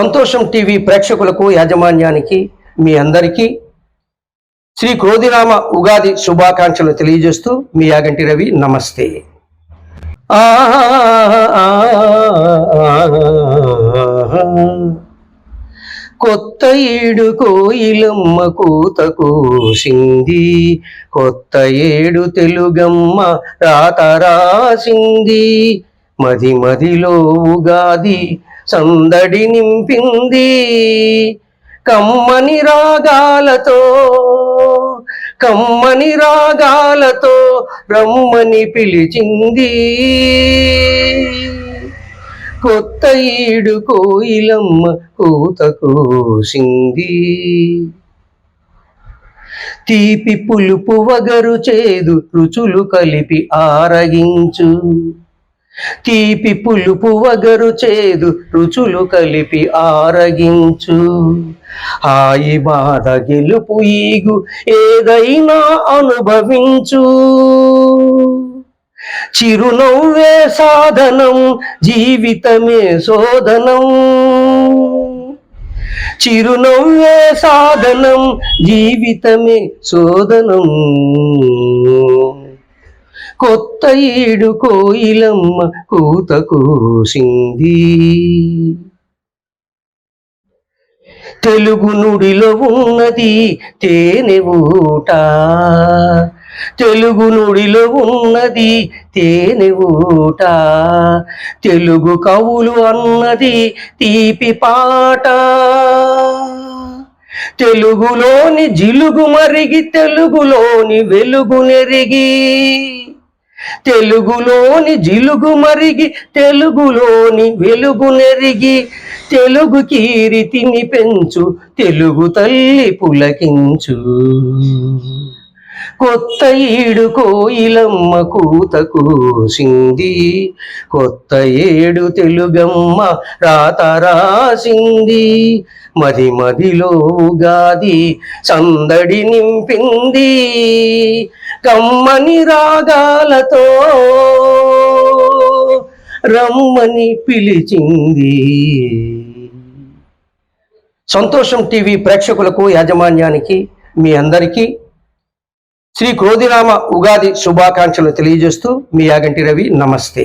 సంతోషం టీవీ ప్రేక్షకులకు యాజమాన్యానికి మీ అందరికీ శ్రీ క్రోధిరామ ఉగాది శుభాకాంక్షలు తెలియజేస్తూ మీ యాగంటి రవి నమస్తే. కొత్త ఏడు కోయిలమ్మ కూత కూసింది కొత్త ఏడు తెలుగమ్మ రాత రాసింది మది మదిలో ఉగాది సందడి నింపింది కమ్మని రాగాలతో కమ్మని రాగాలతో రమ్మని పిలిచింది. కొత్త ఈడు కోయిలమ్మ కూత కోసింది. తీపి పులుపు వగరు చేదు రుచులు కలిపి ఆరగించు. తీపి పులుపు వగరు చేదు రుచులు కలిపి ఆరగించు. హాయి బాధ గెలుపు ఈగు ఏదైనా అనుభవించు. చిరునవ్వే సాధనం జీవితమే శోధనం. చిరునవ్వే సాధనం జీవితమే శోధనం. కొత్త ఏడు కోయిలమ్మ కూత కూసింది. తెలుగు నుడిలో ఉన్నది తేనె ఊట. తెలుగు నుడిలో ఉన్నది తేనె ఊట. తెలుగు కవులు అన్నది తీపి పాట. తెలుగులోని జిలుగు మరిగి తెలుగులోని వెలుగు నెరిగి. తెలుగులోని జిలుగు మరిగి తెలుగులోని వెలుగు నెరిగి. తెలుగు కీరితిని పెంచు తెలుగు తల్లి పులకించు. కొత్త ఏడు కోయిలమ్మ కూత కూసింది కొత్త ఏడు తెలుగమ్మ రాత రాసింది. మది మదిలో ఉగాది సందడి నింపింది. కమ్మని రాగాలతో రమ్మని పిలిచింది. సంతోషం టీవీ ప్రేక్షకులకు యాజమాన్యానికి మీ అందరికీ శ్రీ క్రోధిరామ ఉగాది శుభాకాంక్షలు తెలియజేస్తూ మీ యాగంటి రవి నమస్తే.